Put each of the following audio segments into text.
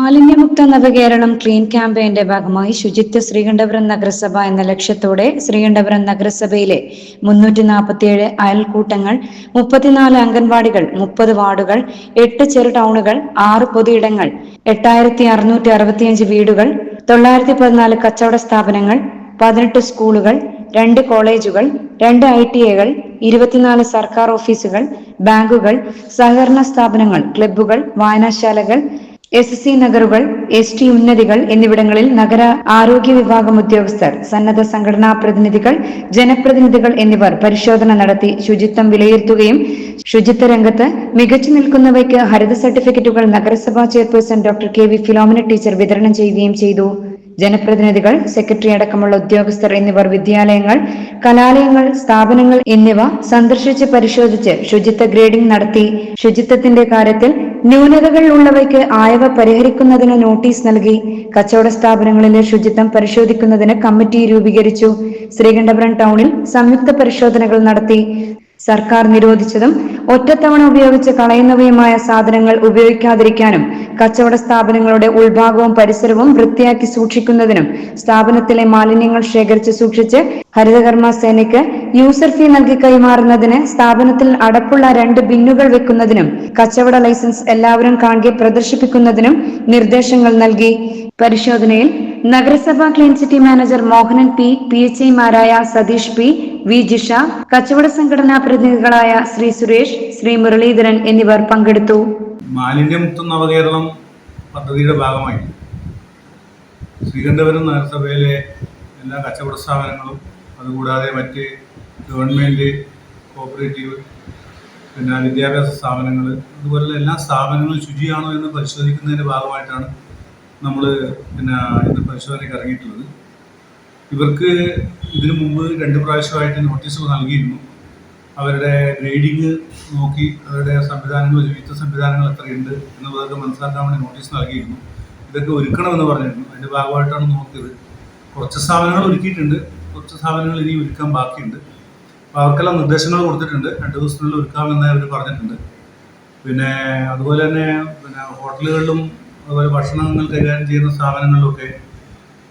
മാലിന്യമുക്ത നവകേരളം ക്ലീൻ ക്യാമ്പയിന്റെ ഭാഗമായി ശുചിത്വ ശ്രീകണ്ഠപുരം നഗരസഭ എന്ന ലക്ഷ്യത്തോടെ ശ്രീകണ്ഠപുരം നഗരസഭയിലെ മുന്നൂറ്റി നാൽപ്പത്തിയേഴ് അയൽക്കൂട്ടങ്ങൾ മുപ്പത്തിനാല് അംഗൻവാടികൾ മുപ്പത് വാർഡുകൾ എട്ട് ചെറു ടൗണുകൾ ആറ് പൊതുയിടങ്ങൾ എട്ടായിരത്തി അറുന്നൂറ്റി അറുപത്തിയഞ്ച് വീടുകൾ തൊള്ളായിരത്തി പതിനാല് കച്ചവട സ്ഥാപനങ്ങൾ പതിനെട്ട് സ്കൂളുകൾ രണ്ട് കോളേജുകൾ രണ്ട് ഐ ടി എകൾ ഇരുപത്തിനാല് സർക്കാർ ഓഫീസുകൾ ബാങ്കുകൾ സഹകരണ സ്ഥാപനങ്ങൾ ക്ലബ്ബുകൾ വായനശാലകൾ എസ് സി നഗറുകൾ എസ് ടി ഉന്നതികൾ എന്നിവിടങ്ങളിൽ നഗര ആരോഗ്യ വിഭാഗം ഉദ്യോഗസ്ഥർ സന്നദ്ധ സംഘടനാ പ്രതിനിധികൾ ജനപ്രതിനിധികൾ എന്നിവർ പരിശോധന നടത്തി ശുചിത്വം വിലയിരുത്തുകയും ശുചിത്വ രംഗത്ത് മികച്ചു നിൽക്കുന്നവയ്ക്ക് ഹരിത സർട്ടിഫിക്കറ്റുകൾ നഗരസഭാ chairperson doctor K V Philomina teacher വിതരണം ചെയ്യുകയും ചെയ്തു. ജനപ്രതിനിധികൾ സെക്രട്ടറി അടക്കമുള്ള ഉദ്യോഗസ്ഥർ എന്നിവർ വിദ്യാലയങ്ങൾ കലാലയങ്ങൾ സ്ഥാപനങ്ങൾ എന്നിവ സന്ദർശിച്ച് പരിശോധിച്ച് ശുചിത്വ ഗ്രേഡിംഗ് നടത്തി. ശുചിത്വത്തിന്റെ കാര്യത്തിൽ ന്യൂനതകൾ ഉള്ളവയ്ക്ക് ആയവ പരിഹരിക്കുന്നതിന് നോട്ടീസ് നൽകി കച്ചവട സ്ഥാപനങ്ങളിലെ ശുചിത്വം പരിശോധിക്കുന്നതിന് കമ്മിറ്റി രൂപീകരിച്ചു. ശ്രീകണ്ഠപുരം ടൗണിൽ സംയുക്ത പരിശോധനകൾ നടത്തി. സർക്കാർ നിരോധിച്ചതും ഒറ്റത്തവണ ഉപയോഗിച്ച് കളയുന്നവയുമായ സാധനങ്ങൾ ഉപയോഗിക്കാതിരിക്കാനും കച്ചവട സ്ഥാപനങ്ങളുടെ ഉൾഭാഗവും പരിസരവും വൃത്തിയാക്കി സൂക്ഷിക്കുന്നതിനും സ്ഥാപനത്തിലെ മാലിന്യങ്ങൾ ശേഖരിച്ച് സൂക്ഷിച്ച് ഹരിതകർമ്മ സേനയ്ക്ക് യൂസർ ഫീ നൽകി കൈമാറുന്നതിന് സ്ഥാപനത്തിൽ അടപ്പുള്ള രണ്ട് ബിന്നുകൾ വെക്കുന്നതിനും കച്ചവട ലൈസൻസ് എല്ലാവരും കാണുകെ പ്രദർശിപ്പിക്കുന്നതിനും നിർദ്ദേശങ്ങൾ നൽകി. പരിശോധനയിൽ നഗരസഭാ clean city manager Mohanan P P H ഐമാരായ സതീഷ് പി വി ജിഷ കച്ചവട സംഘടനാ പ്രതിനിധികളായ ശ്രീ സുരേഷ് ശ്രീ മുരളീധരൻ എന്നിവർ പങ്കെടുത്തു. മാലിന്യമുക്ത നവകേരളം പദ്ധതിയുടെ ഭാഗമായി. ശ്രീകണ്ഠപുരം നഗരസഭയിലെ എല്ലാ കച്ചവട സ്ഥാപനങ്ങളും അതുകൂടാതെ മറ്റ് ഗവൺമെന്റ് കോപ്പറേറ്റീവ് പിന്നെ വിദ്യാഭ്യാസ സ്ഥാപനങ്ങൾ അതുപോലുള്ള എല്ലാ സ്ഥാപനങ്ങളും ശുചിയാണോ എന്ന് പരിശോധിക്കുന്നതിന്റെ ഭാഗമായിട്ടാണ് നമ്മൾ പിന്നെ ഇന്ന് പരിശോധനയ്ക്ക് ഇറങ്ങിയിട്ടുള്ളത്. ഇവർക്ക് ഇതിനു മുമ്പ് രണ്ട് പ്രാവശ്യമായിട്ട് നോട്ടീസ് നൽകിയിരുന്നു. അവരുടെ ഗ്രേഡിങ് നോക്കി അവരുടെ സംവിധാനങ്ങൾ ശുചിത്വ സംവിധാനങ്ങൾ എത്രയുണ്ട് എന്നുള്ളതൊക്കെ മനസ്സിലാക്കാൻ വേണ്ടി നോട്ടീസ് നൽകിയിരുന്നു. ഇതൊക്കെ ഒരുക്കണമെന്ന് പറഞ്ഞിരുന്നു. അതിന്റെ ഭാഗമായിട്ടാണ് നോക്കിയത്. കുറച്ച് സ്ഥാപനങ്ങൾ ഒരുക്കിയിട്ടുണ്ട്. കുറച്ച് സ്ഥാപനങ്ങൾ ഇനി ഒരുക്കാൻ ബാക്കിയുണ്ട്. അപ്പോൾ അവർക്കെല്ലാം നിർദ്ദേശങ്ങൾ കൊടുത്തിട്ടുണ്ട്. രണ്ട് ദിവസത്തിനുള്ളിൽ ഒരുക്കാമെന്ന് അവർ പറഞ്ഞിട്ടുണ്ട്. പിന്നെ അതുപോലെ തന്നെ പിന്നെ ഹോട്ടലുകളിലും അതുപോലെ ഭക്ഷണങ്ങൾ കൈകാര്യം ചെയ്യുന്ന സ്ഥാപനങ്ങളിലൊക്കെ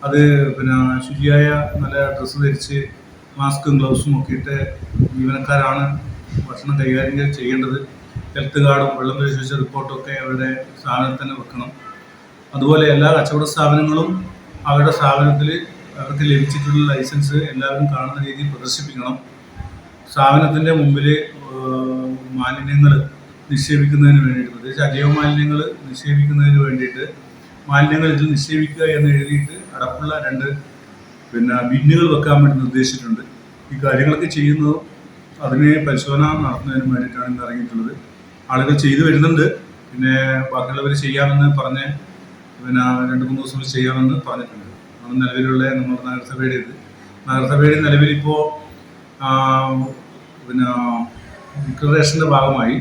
അത് പിന്നെ ശുചിയായ നല്ല ഡ്രസ്സ് ധരിച്ച് മാസ്കും ഗ്ലൗസും ഒക്കെ ഇട്ട് ജീവനക്കാരാണ് ഭക്ഷണം കൈകാര്യം ചെയ്യേണ്ടത്. ഹെൽത്ത് കാർഡും വെള്ളം പരിശോധിച്ച റിപ്പോർട്ടും ഒക്കെ അവരുടെ സ്ഥാപനത്തിൽ തന്നെ വെക്കണം. അതുപോലെ എല്ലാ കച്ചവട സ്ഥാപനങ്ങളും അവരുടെ സ്ഥാപനത്തിൽ അവർക്ക് ലഭിച്ചിട്ടുള്ള ലൈസൻസ് എല്ലാവരും കാണുന്ന രീതിയിൽ പ്രദർശിപ്പിക്കണം. സ്ഥാപനത്തിന്റെ മുമ്പിൽ മാലിന്യങ്ങൾ നിക്ഷേപിക്കുന്നതിന് വേണ്ടിയിട്ട് പ്രത്യേകിച്ച് അജൈവ മാലിന്യങ്ങൾ നിക്ഷേപിക്കുന്നതിന് വേണ്ടിയിട്ട് മാലിന്യങ്ങൾ ഇതിൽ നിക്ഷേപിക്കുക എന്ന് എഴുതിയിട്ട് അടപ്പുള്ള രണ്ട് പിന്നെ ബിന്നുകൾ വെക്കാൻ വേണ്ടി നിർദ്ദേശിച്ചിട്ടുണ്ട്. ഈ കാര്യങ്ങളൊക്കെ ചെയ്യുന്നതും അതിനെ പരിശോധന നടത്തുന്നതിന് വേണ്ടിയിട്ടാണ് ഇന്ന് ഇറങ്ങിയിട്ടുള്ളത്. ആളുകൾ ചെയ്തു വരുന്നുണ്ട്. പിന്നെ ബാക്കിയുള്ളവർ ചെയ്യാമെന്ന് പറഞ്ഞ് പിന്നെ രണ്ട് മൂന്ന് ദിവസം ചെയ്യാമെന്ന് പറഞ്ഞിട്ടുണ്ട്. അത് നിലവിലുള്ള നമ്മുടെ നഗരസഭയുടെ ഇത്. നഗരസഭയുടെ നിലവിൽ ഇപ്പോൾ പിന്നെ ഡിക്ലറേഷന്റെ ഭാഗമായി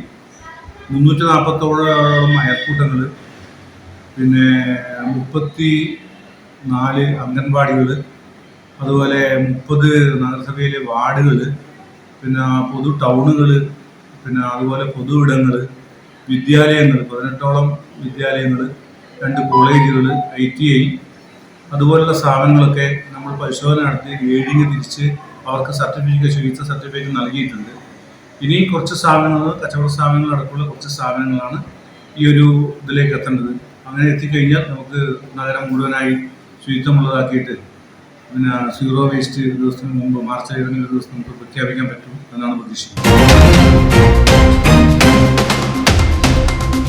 മുന്നൂറ്റി നാൽപ്പത്തോളം അയൽക്കൂട്ടങ്ങൾ പിന്നെ മുപ്പത്തി നാല് അംഗൻവാടികൾ അതുപോലെ മുപ്പത് നഗരസഭയിലെ വാർഡുകൾ പിന്നെ പൊതു ടൗണുകൾ പിന്നെ അതുപോലെ പൊതു ഇടങ്ങൾ വിദ്യാലയങ്ങൾ പതിനെട്ടോളം വിദ്യാലയങ്ങൾ രണ്ട് കോളേജുകൾ ഐ ടി ഐ അതുപോലുള്ള സ്ഥാപനങ്ങളൊക്കെ നമ്മൾ പരിശോധന നടത്തി ഗ്രേഡിങ് തിരിച്ച് അവർക്ക് സർട്ടിഫിക്കറ്റ് ശുചിത്വ സർട്ടിഫിക്കറ്റ് നൽകിയിട്ടുണ്ട്. ഇനി കുറച്ച് സ്ഥാപനങ്ങൾ കച്ചവട സ്ഥാപനങ്ങൾ അടക്കമുള്ള കുറച്ച് സ്ഥാപനങ്ങളാണ് ഈ ഒരു ഇതിലേക്ക് എത്തേണ്ടത്. അങ്ങനെ എത്തിക്കഴിഞ്ഞാൽ നമുക്ക് നഗരം മുഴുവനായി ശുചിത്വമുള്ളതാക്കിയിട്ട് പിന്നെ സീറോ വേസ്റ്റ് ദിവസത്തിന് മുമ്പ് മാർച്ച് ഏതെങ്കിലും ദിവസം നമുക്ക് പ്രഖ്യാപിക്കാൻ പറ്റും എന്നാണ് പ്രതീക്ഷിക്കുന്നത്.